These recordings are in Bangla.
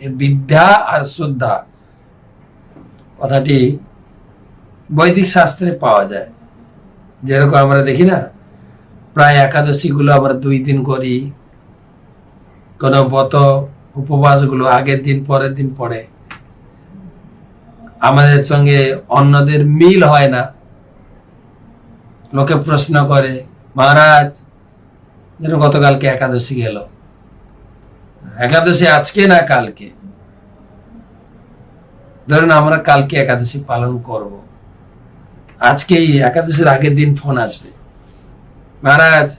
বিদ্যা আর শ্রদ্ধা কথাটি বৈদিক শাস্ত্রে পাওয়া যায়। যেরকম আমরা দেখি না, প্রায় একাদশীগুলো আমরা দুই দিন করি, কোনো ব্রত, উপবাসগুলো আগের দিন, পরের দিন পড়ে। আমাদের সঙ্গে অন্যদের মিল হয় না। লোকে প্রশ্ন করে, মহারাজ, যেন গতকালকে একাদশী গেল। একাদশী আজকে না কালকে? ধরেন আমরা কালকে একাদশী পালন করব। আজকেই একাদশীর আগের দিন ফোন আসবে। মহারাজ,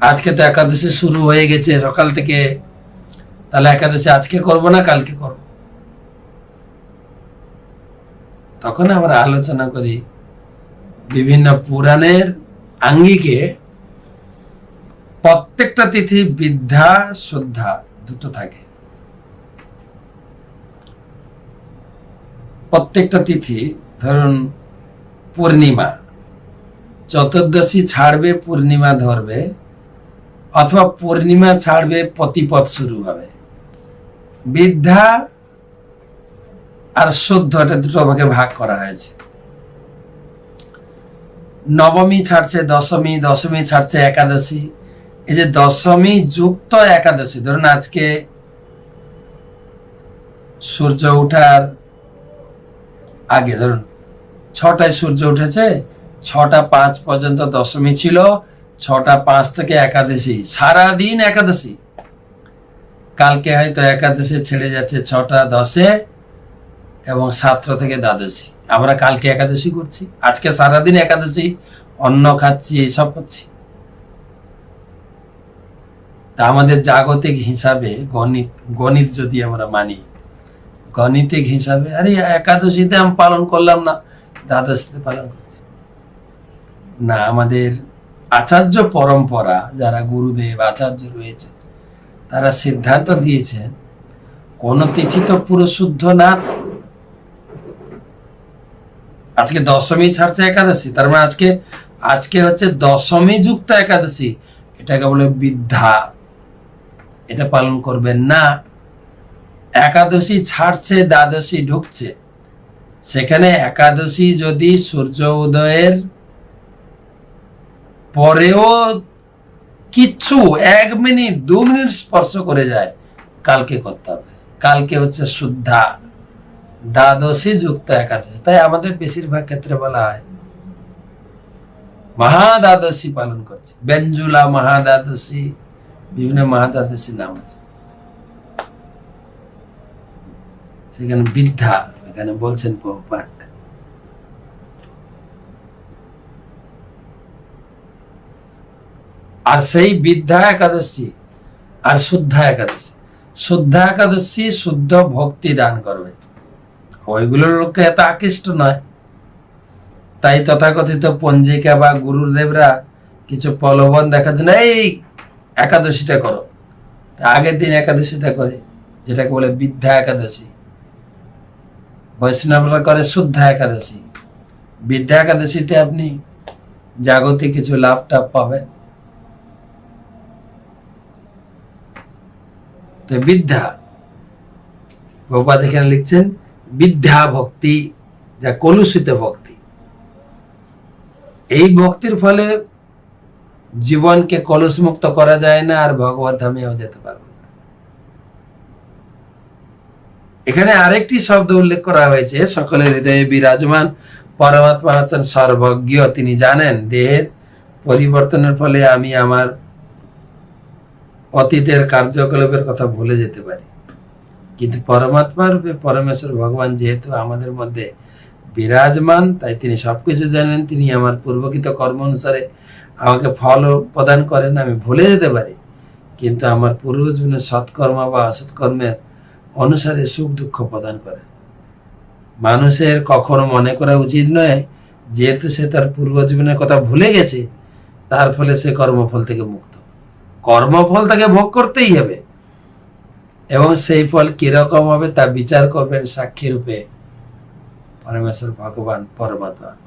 আজকে তো একাদশী শুরু হয়ে গেছে, সকাল থেকে। তাহলে একাদশী আজকে করব না কালকে করব? তখন আমরা আলোচনা করি বিভিন্ন পুরাণের আঙ্গিকে প্রত্যেকটা তিথি বিদ্যা, শ্রদ্ধা দুটো থাকে। প্রত্যেকটা তিথি, ধরুন পূর্ণিমা, চতুর্দশী ছাড়বে, পূর্ণিমা ধরবে, অথবা পূর্ণিমা ছাড়বে, প্রতিপদ শুরু হবে। বিদ্যা আর শুদ্ধ, এটা দুটো ভাগে ভাগ করা হয়েছে। নবমী ছাড়ছে, দশমী দশমী ছাড়ছে একাদশী এই যে দশমী যুক্ত একাদশী, ধরুন আজকে সূর্য ওঠার আগে, ধরুন ছটায় সূর্য উঠেছে, ছটা পাঁচ পর্যন্ত দশমী ছিল, ছটা পাঁচ থেকে একাদশী, সারাদিন একাদশী। কালকে হয়তো একাদশী ছেড়ে যাচ্ছে ছটা দশে এবং সাতটা থেকে দ্বাদশী। আমরা কালকে একাদশী করছি, আজকে সারাদিন একাদশী, অন্ন খাচ্ছি এইসব করছি। তা আমাদের জাগতিক হিসাবে গণিত গণিত যদি আমরা মানি, গণিতিক হিসাবে, আরে একাদশীতে আমি পালন করলাম না, দ্বাদশীতে পালন করছি। না, আমাদের আচার্য পরম্পরা, যারা গুরুদেব, আচার্য রয়েছে, তারা সিদ্ধান্ত দিয়েছেন, কোন তিথি তো পুরো শুদ্ধ না। আজকে দশমী ছাড়ছে একাদশী, তার মানে আজকে আজকে হচ্ছে দশমী যুক্ত একাদশী, এটাকে বলে বিদ্যা। এটা পালন করবেন না। একাদশী ছাড়ছে, দ্বাদশী ঢুকছে। সেখানে একাদশী যদি সূর্য উদয়ের পরেও কিচ্ছু, এক মিনিট, দু মিনিট স্পর্শ করে যায়, কালকে করতে হবে। কালকে হচ্ছে শুদ্ধা। দ্বাদশী যুক্ত একাদশী। তাই আমাদের বেশিরভাগ ক্ষেত্রে বলা হয়, মহাদ্বাদশী পালন করছে। বেঞ্জুলা মহাদ্বাদশী। বিভিন্ন মহাদ্বাদশী নাম আছে, সেখানে বিদ্যা, এখানে বলছেন প্রভুপাত আর সেই বিদ্যা একাদশী, আর শুদ্ধা একাদশী। শুদ্ধা একাদশী শুদ্ধ ভক্তি দান করবে। ওইগুলোর লোককে এত আকৃষ্ট নয়। তাই তথাকথিত পঞ্জিকা বা গুরুদেবরা কিছু প্রলোভন দেখার জন্য, এই একাদশীটা করো। আগের দিন একাদশীটা করে, যেটাকে বলে বিদ্যা একাদশী। বৈষ্ণবরা করে শুদ্ধা একাদশী। বিদ্যা একাদশীতে আপনি জাগতিক কিছু লাভ টাভ পাবেন। তো বিদ্যা গোপাদ এখানে লিখছেন, বিদ্যা ভক্তি যা কলুষিত ভক্তি। এই ভক্তির ফলে জীবনকে কলুষমুক্ত করা যায় না আর ভগবত ধামেও যেতে পারবে এখানে আরেকটি শব্দ উল্লেখ করা হয়েছে, সকলের হৃদয়ে বিরাজমান পরমাত্মা হচ্ছেন সর্বজ্ঞ, তিনি জানেন দেহের পরিবর্তনের ফলে আমি আমার অতীতের কার্যকলাপের কথা ভুলে যেতে পারি। কিন্তু পরমাত্মা রূপে পরমেশ্বর ভগবান যেহেতু আমাদের মধ্যে বিরাজমান, তাই তিনি সবকিছু জানেন, তিনি আমার পূর্বকৃত কর্ম অনুসারে আমাকে ফল প্রদান করেন, আমি ভুলে যেতে পারি। কিন্তু আমার পূর্বজীবনের সৎকর্ম বা অসৎকর্মের অনুসারে সুখ দুঃখ প্রদান করেন। মানুষের কখনো মনে করা উচিত নয়, যেহেতু সে তার পূর্বজীবনের কথা ভুলে গেছে, তার ফলে সে কর্মফল থেকে মুক্ত। কর্মফল তাকে ভোগ করতেই হবে। এবং সেই ফল কীরকম হবে তা বিচার করবেন সাক্ষী রূপে। পরমেশ্বর ভগবান পরমাত্মা